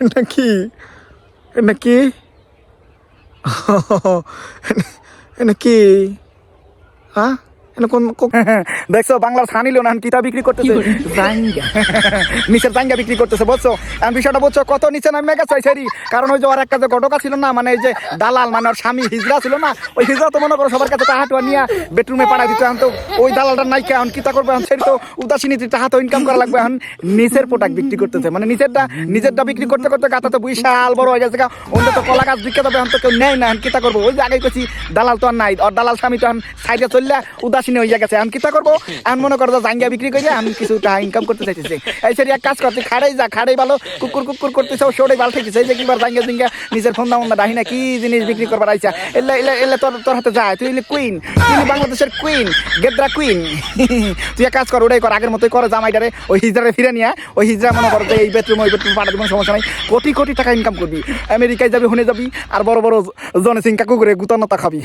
এটা কি? এটা কি? এটা কি? হ্যাঁ দেখছ বাংলার ছানি লোন কিতা বিক্রি করতেছে? নিচের জাঙ্গা বিক্রি করতেছে বুঝছ? আমি বিষয়টা বুঝছ কত নিচে নামে গেছে সেরি কারণ ওই যে ওর একটা যে ঘটকা ছিল না মানে এই যে দালাল মানে ওর স্বামী হিজড়া ছিল না ওই হিজড়া তো মনে করো সবার কাছে নিয়ে বেডরুমে পাঠাই দিত এখন তো ওই দালালটার নাই এখন কিতা করবে এখন সেরি তো তো ইনকাম করা লাগবে এখন নিচের প্রোডাক্ট বিক্রি করতেছে। মানে নিচেরটা নিজেরটা বিক্রি করতে করতে গাতা তো বিশাল বড় হয়ে গেছে গা। অন্য তো কলা গাছ বিক্রি এখন তো কেউ নেয় না এখন কিতা করব? ওই যে আগে দালাল তো আর নাই আর দালাল স্বামী তো এখন সাইডে চললে উদাসীন হয়ে গেছে। এখন কিতা করব? আমি মনে করো জাঙ্গিয়া বিক্রি করে আমি কিছু টাকা ইনকাম করতে চাইতেছি। এই সেরি এক কাজ করতে খাড়াই যা, খাড়াই ভালো, কুকুর কুকুর করতেছে, ও সরে ভালো ঠেকেছে এই যে কিবার জাঙ্গিয়া জিঙ্গা নিজের ফোন দাম ডাহি না, কি জিনিস বিক্রি করবার আইসা এলে এলে এলে তোর তোর হাতে যায় তুই এলে কুইন তুই বাংলাদেশের কুইন গেদ্রা কুইন তুই এক কাজ কর, ওটাই কর, আগের মতোই কর জামাইটারে, ওই হিজড়ারে ফিরে নিয়ে, ওই হিজড়া মনে করো এই বেডরুম ওই বেডরুম পাঠাতে কোনো সমস্যা নাই। কোটি কোটি টাকা ইনকাম করবি। আমেরিকায় যাবি, হুনে যাবি, আর বড় বড় জনে সিং কাকু করে গুতানোতা খাবি।